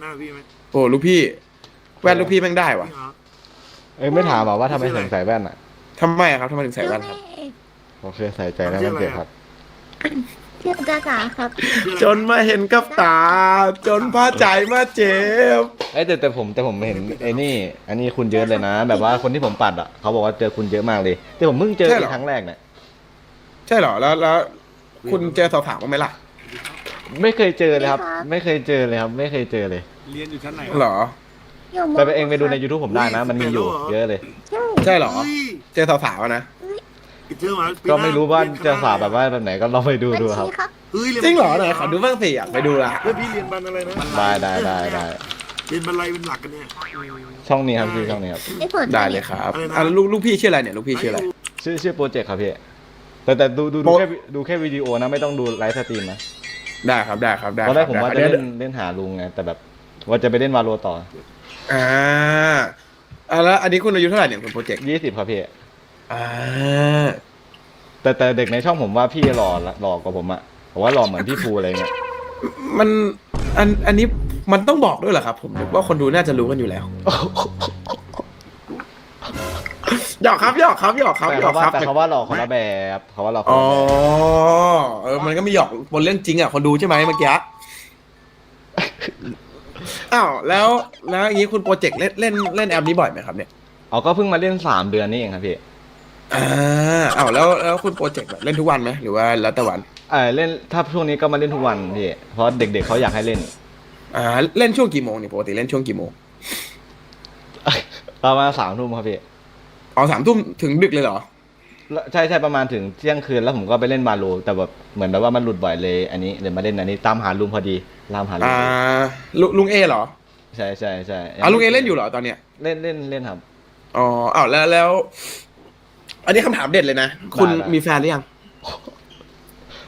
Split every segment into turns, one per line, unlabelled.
หน้าพี่ไหม
โอ้ลูกพี่แว่นลูกพี่แม่งได้วะ
พี่เหรอ
เอ้ยไม่ถามหรอว่าทำไมถึงใส่แว่นอะ
ทำไมอะครับทำไมถึงใส่แว่นครับ
โอเคใส่ใจแล้วมันเจ็บครับ
ชื่อจ้าจ๋าครับ
ชื่ออะไร
จนมาเห็นกับตา จนพาใจมาเจ็บ
เอ้ยแต่แต่ผมแต่ผมเห็นไอ้นี่ อันนี้คุณเยอะเลยนะ แบบว่าคนที่ผมปัดอะเขาบอกว่าเจอคุณเยอะมากเลย แต่ผมเพิ่งเจอ
ใช่เหรอ
ครั้งแรกเนี่ย
ใช่เหรอแล้วแล้ว คุณเจอสาวๆบ้างไหมล่ะ
ไม่เคยเจอเลยครับ
ไม่ครับ
ไม่เคยเจอเลยครับ ไม่เคยเจอเลย
เรียนอยู่ชั้นไหน
เหรอ
อยู่ม
แต่ไปเองไปดูใน YouTube ผมได้นะ มันมีอยู่เยอะเลย
ใช่
ใช่เหรอ
เฮ้ย
เจอสาวๆอะนะ
เจอมาปีห
ก็
น้
ไม่รู้ว่า
เยนคณ
จะสาแบบว่าแบบไหนก็ลองไปดูดูครับ
บัญชีครับ
เฮ้ยยน
จริงเหรอไหนขอดูบ้างสิอยากไปดูละ
เฮ้ยพี่เรียนบันอะไรนะ
ได้ได้ได้ได้
เรียนบันอะไรเป็นหลักกันเนี่ย
ช่องนี้ครับชื่อช่องนี้ครับ
ได้ผล
ได้เลยครับ
อะไรนะ
อะแล้วลูกลูกพี่ชื่ออะไรเนี่ยลูกพี่ชื่ออะไร
ชื่อชื่อโปรเจกต์ครับพี่ แต่แต่ดูดูดู
โปร
แค่ดูแค่วิดีโอนะ ไม่ต้องดูไลฟ์สตรีมนะ
ได้ครับได้ครับได้
ตอนแรกผม
ได้
ว่า
ครับ
จะ
ดี๋ย
เล่นเล่นหาลุงไงแต่แบบว่าจะไปเล่นวาโลต่อ
อ่าอะแล้วอันนี้คุณอายุเท่าไหร่เนี่ยคุณโปรเจกต์
ยี่สิบครับพี่
อ่า
แต่แต่เด็กในช่องผมว่าพี่หล่อหล่อกว่าผมอะผมว่าหล่อเหมือนพี่ภูอะไรเงี้ย
มันอันอันนี้มันต้องบอกด้วยเหรอครับ ผมนึกว่าคนดูน่าจะรู้กันอยู่แล้ว หยอกครับหยอกครับหยอกครับ
แต่
หยอ
เขา
ก
ว่า
ครับ
แต่เขาว่าหล่อคนละแบบเขาว่าหล่อคน
อ๋อ
ละแบบ
เออมันก็มีหยอกบนเรื่องจริงอะคนดูใช่ไหมเมื่อกี้อ้าวแล้วแล้วอย่างนี้คุณโปรเจกต์เล่นเล่นเล่นแอปนี้บ่อยไหมครับเนี่ย
เอาก็เพิ่งมาเล่นสามเดือนนี่เองครับพี่
อ่าอ้าวแล้วแล้วคุณโปรเจกต์แบบเล่นทุกวันไหมหรือว่าแล้วแต่วัน
เออเล่นถ้าช่วงนี้ก็มาเล่นทุกวันพี่เพราะเด็ก ๆเขาอยากให้เล่น
อ่าเล่นช่วงกี่โมงเนี่ยปกติเล่นช่วงกี่โมง
ประมาณสามทุ่มครับพี่
อ๋อสามทุ่มถึงดึกเลยเหรอ
แล้วใช่ใช่ประมาณถึงเที่ยงคืนแล้วผมก็ไปเล่นวาโลแต่แบบเหมือนแบบว่ามันหลุดบ่อยเลย อันนี้เลยมาเล่นอันนี้ตามหาลุงพอดีตามหาลุง
อ่าลุลุงเอเหรอ
ใช่ใช่ใช่
อ่าลุงเอเล่นอยู่เหรอตอนเนี้ย
เล่นเล่นเล่นครับ
อ๋ออ้าวแล้วแล้ว อันนี้คำถามเด็ดเลยนะ คุณ
ได้ได้
มีแฟนหรือยัง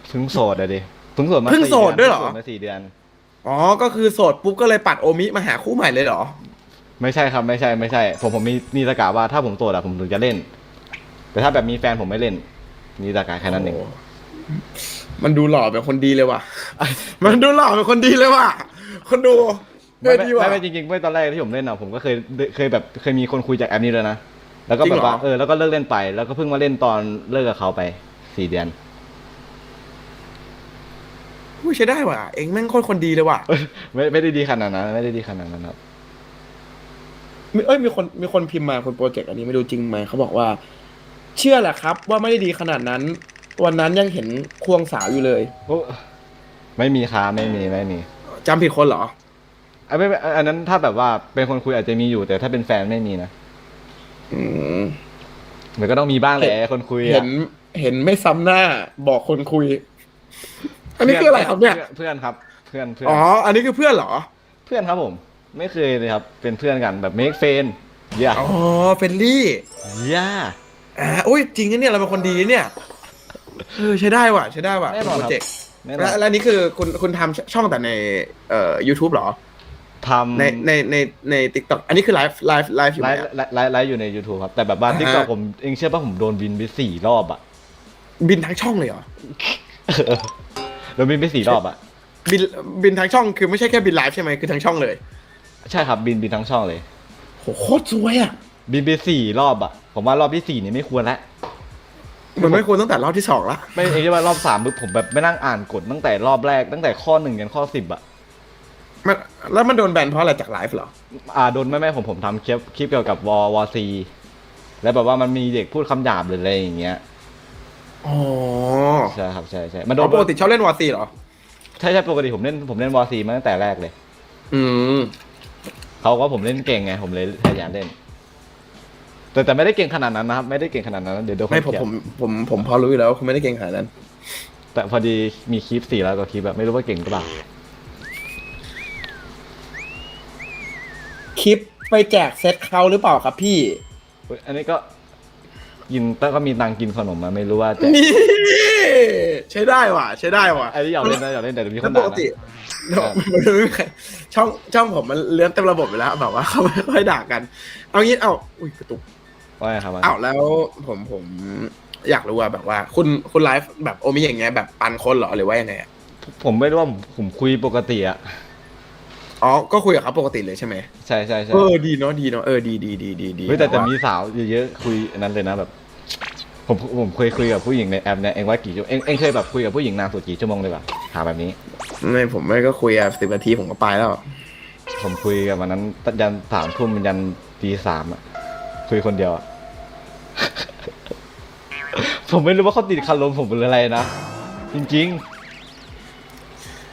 เพิ่งโสดอะดิเพิ่งโสดมา
เพิ่งโสดด้วยเหรอ
พิ่งโสมาสี่เดือน
อ๋อ ก็คือโสดปุ๊บก็เลยปัดโอมิมาหาคู่ใหม่เลยเหรอ
ไม่ใช่ครับไม่ใช่ไม่ใช่ ผมผมมีมีตะกาว่าถ้าผมโสดอะผมถึงจะเล่น แต่ถ้าแบบมีแฟนผมไม่เล่น มีตะกาแค่นั้นเอง
โมันดูหล่อเป็นคนดีเลยว่ะ มันดูหล่อเป็นคนดีเลยว่ะ คนดู
ไม่
เฮ้ย
ไม่
ดีว่ะ
ไม่ไม่จริงๆไม่ตอนแรกที่ผมเล่นอะผมก็เคยเคยแบบเคยมีคนคุยจากแอปนี้เลยนะแล้วก็
จริ
แบ
งเหรอ
บว่าเออแล้วก็เลิกเล่นไป แล้วก็เพิ่งมาเล่นตอนเลิกกับเขาไปสี่เดือน
อุ้ยใช้ได้ว่ะ เองแม่งโคตรคนดีเลยว่ะ
ไม่ไม่ได้ดีขนาดนั้นไม่ได้ดีขนาดนั้นครับ
มีเอ้ยมีคนมีคนพิมพ์มาคนโปรเจกต์อันนี้ไม่รู้จริงไหมเขาบอกว่า เชื่อแหละครับ ว่าไม่ได้ดีขนาดนั้น วันนั้นยังเห็นควงสาวอยู่เลย
โอ้ไม่มีค้าไม่มีไม่มี
จำผิดคนเหรอ
อันไม่ไม่อันนั้นถ้าแบบว่าเป็นคนคุยอาจจะมีอยู่ แต่ถ้าเป็นแฟนไม่มีนะ
อืม
มันก็ต้องมีบ้างแหละคนคุย
เห็
อะ
นเห็นไม่ซ้ำหน้าบอกคนคุย อันนี้คืออะไรครับเนี่ย
เพื่อนครับ เพื่อนเพื่อน
อ๋อ อันนี้คือเพื่อนเหรอ
เพื่อนครับผม ไม่เคยเลยครับ เป็นเพื่อนกันแบบเมคเฟนย่า
อ๋อเฟลลี่
ย่า
อ่าอุ้ยจริงนะเนี่ยเราเป็นคนดีเนี่ยเออใช้ได้ว่ะใช้ได้ว่ะ
แน่นอน
โป
ค
ร
รับ
เจกต์
แน่นอ
แล้ว
น
แล้วอันนี้คือคุณคุณทำช่องแต่ในเอ่อ YouTube เหรอ
ทำ
ในในในใน TikTok อันนี้คือไลฟ์ไลฟ์ไลฟ์อยู่
ไล
ไหน
ฟ์
อะ
ไลฟ์ไลฟ์ไลฟ์อยู่ใน YouTube ครับ แต่แบบว่า
อ่าฮะ
ทิกตอกผมเองเชื่อป่ะผมโดนบินไปสี่รอบอะ
บินทั้งช่องเลยเหรอ
โดนบินไปสี่รอบอะ
บินบินทั้งช่องคือไม่ใช่แค่บินไลฟ์ใช่ไหมคือทั้งช่องเลย
ใช่ครับบินบินทั้งช่องเลย
โหโคตรสวยอะ
บินไปสี่รอบอะผมว่ารอบที่สี่นี่ไม่ควรละ
มันไม่ควรตั้งแต่รอบที่สองละ
ไม่เองจะว่ารอบสามปุ๊บผมแบบไม่นั่งอ่านกฎตั้งแต่รอบแรกตั้งแต่ข้อหนึ่งยันข้อสิบอะ
มันแล้วมันโดนแบนเพราะอะไรจากไลฟ์เหรอ
อ่าโดนแม่แม่ผมผมทำคลิปคลิปเกี่ยวกับวอวอซีแล้วแบบว่ามันมีเด็กพูดคำหยาบหรืออะไรอย่างเงี้ย
อ๋อ
ใช่ครับใช่ใช่มันโด
อ๋
น
อปกติชอบเล่นวอร์ซีเหรอ
ใช่ใช่ปกติผมเล่นผมเล่นวอซีมาตั้งแต่แรกเลย
อืม
เขาก็ผมเล่นเก่งไงผมเลยพยายามเล่น แต่แต่ไม่ได้เก่งขนาดนั้นนะครับไม่ได้เก่งขนาดนั้นนะเดี๋ยวเดี๋ยวคน
ไม่ผม
เกลียด
ผมผมผมพอรู้อยู่แล้วว่าคุณไม่ได้เก่งขนาดนั้น
แต่พอดีมีคลิปสี่แล้วก็คลิปแบบไม่รู้ว่าเก่งหรือเปล่า
คลิปไปแจกเซตเขาหรือเปล่าครับพี่
เฮ้ยอันนี้ก็กินแต่ก็มีตังค์กินขนมมาไม่รู้ว่าจะ
นี่ ใช้ได้ว่ะ ใช้ได้ว่ะ
อันนี้อยากเล่นนะอยากเล่นแต่เดี๋ยวมีค
แล้ว
น
ป
ด่าก
ติ
นะ
เดี๋ยวมันไม่มีใครช่องช่องผมมันเลื่อนเต็มระบบไปแล้วแบบว่าเขาไม่ค่อยด่ากัน เอางี้เอาอุ้ยกระตุก
ว่าไงครับว่า
อ้าวแล้วผมผมอยากรู้ว่าแบบว่า คุณคุณไลฟ์แบบโอมิอย่างเงี้ยแบบปันคนเหรอหรือว่ายังไงอะ
ผมไม่รู้ว่าผมผมคุยปกติอะ
อ๋อก็คุยกับเขาปกติเลยใช่ไหม
ใช่ใช่ใช่
เออดีเนาะดีเนาะเออดีดีดีดีดี
เฮ้ยแต่แต่
ว่า
มีสาวเยอะๆคุยอันนั้นเลยนะแบบ ผมผมเคยคุยกับผู้หญิงในแอปเนี่ยเองว่ากี่ชั่วโมงเองเองเคยแบบคุยกับผู้หญิงนานสุดกี่ชั่วโมงเลยป่ะถามแบบนี้
ไม่ผมไม่ก็คุยอะสิบนาทีผมก็ไปแล้ว
ผมคุยกับวันนั้นยันสามทุ่มยันตีสามอะคุยคนเดียวอะผมไม่รู้ว่าเขาติดคารมผมหรืออะไรนะ จริง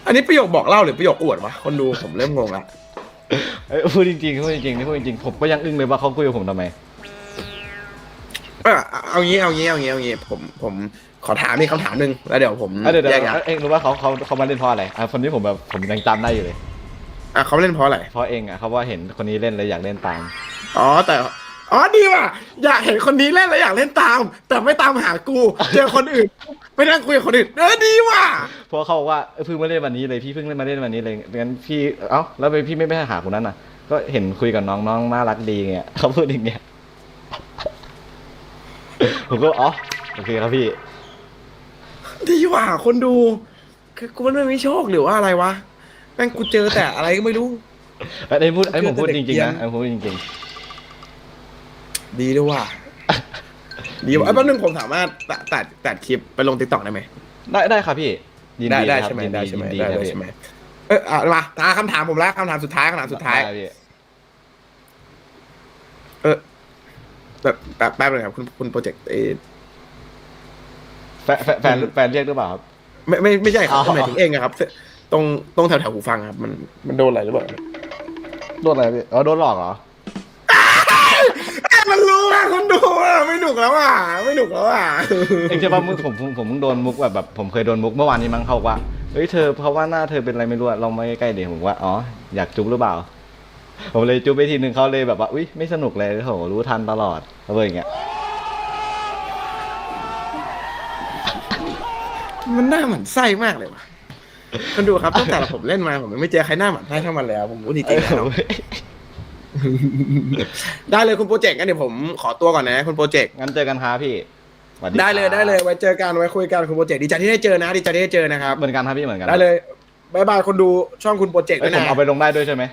อันนี้ประโยคบอกเล่าหรือประโยคอวดวะคนดูผมเริ่มงงละ
ๆเอ้ยพูดจริงๆพูดจริงๆนี่พูดจริงๆผมก็ยังอึ้งเลยว่าเขาคุยกับผมทำไม
เออเอางี้เอางี้เอางี้เอางี้ผมผมขอถามอีกคำถามหนึ่งแล้วเดี๋ยวผม
อะเดี๋ยวเดี๋ยว
แยกย้าย
เองรู้ว่าเขาเขาเขามาเล่นเพราะอะไรอะคนนี้ผมแบบผมยังจำได้อยู่เลย
อะเขาเล่นเพราะอะไร
เพราะเองอะเขาว่าเห็นคนนี้เล่นเลยอยากเล่นตาม
อ๋อแต่อ๋อดีว่ะอยากเห็นคนนี้เล่นแล้วอยากเล่นตาม แต่ไม่ตามหากูเจอคนอื่นไม่นั่งคุยกับคนอื่นเออดีว่ะ
เพราะเขาบอกว่าเออเพิ่งมาเล่นวันนี้เลยพี่เพิ่งเล่นมาเล่นวันนี้เลยงั้นพี่เอ้าแล้วไปพี่ไม่ไปหาคนนั้นน่ะ ก็เห็นคุยกับน้องน้องน่ารักดีเงี้ยเขาพูดอย่างเงี้ย ผมก็อ๋อโอเคครับพี่
ดีว่ะคนดู คือกูมันไม่มีโชคหรือว่าอะไรวะแม่งกูเจอแต่อะไรก็ไม่รู้
ไอ้ยพูดไอ้ยผมพูดจริงๆนะ
เกลียด
ไอ้ผมพูดจริง
ดีด้วยว่ะดีว่ะไอ้ยแป๊บนึงผมสามารถตัดตัดตัดคลิปไปลงติ๊กต็อกได้ไหม
ๆได้ได้ครับพี่ยิน
ได้
ดี
ได้
ครับ
ใช่ไหม
ยิน
ได้
ดี
ใช่ไหม
ยินดี
ได้
ครับ
เลย
พี่
ใช่ไหมเอออะมาตาคำถามผมแล้วคำถามสุดท้ายคำถามสุดท้าย
ได้พี่
เออ แบบแบบแป๊บนึงครับคุณคุณโปรเจกต์เออ
แฟนแฟนแฟนแฟนเรียกหรือเปล่าครับ
ไม่ไม่ไม่ใช่ครับ
อ๋อ
หมายถึงเองอะครับ ตรงตรงแถวแถวหูฟังครับ มันมันโดนอะไรหรือเปล่า
โดนอะไรพี่อ๋อโดนหลอกเหรอ
มันรู้อะคนดูอะไม่หนุกแล้วอะไม่หนุกแล้วอะ
เองใช่ป่ะมึงผมผมผมเพิ่งโดนมุกแบบแบบผมเคยโดนมุกเมื่อวานนี้มั้งเขาบอกว่าเฮ้ยเธอเพราะว่าหน้าเธอเป็นอะไรไม่รู้อะลองมาใกล้ๆเดี๋ยวผมว่าอ๋ออยากจุ๊บหรือเปล่า ผมเลยจุ๊บไปทีนึงเขาเลยแบบว่าอุ้ยไม่สนุกเลยโหรู้ทันตลอดเขาเลยอย่างเงี้ย
มันหน้าหมันไส้มากเลยว่ะคนดูครับตั้งแต่ผมเล่นมาผมยังไม่เจอใครหน้าหมันไส้เท่ามันแล้วผมพูดจริงๆนะได้เลยคุณโปรเจกต์งั้นเดี๋ยวผมขอตัวก่อนนะคุณโปรเจกต์
งั้นเจอกันครับพี่สวัส
ได้เลย
ครับ
ได้เลยไว้เจอกันไว้คุยกันคุณโปรเจกต์ดีใจที่ได้เจอนะดีใจที่ได้เจอนะครับ
เหมือนกันครับพี่เหมือนกัน
ได้เลยบายบายคนดูช่องคุณโปรเจกต์
เอ้
ด้วยย
ผม
นะ
เอาไปลงได้ด้วยใช่ไหม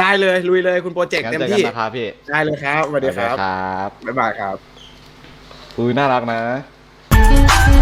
ได้เลยลุยเลยคุณโปรเจกต์
งั้น
เต็ม
เจอกัน
ที่
นะครับพี่
ได้เลยครับสวัสดีครับ
ครับ
บ๊ายบายครับ
อุ้ยน่ารักนะ
Thank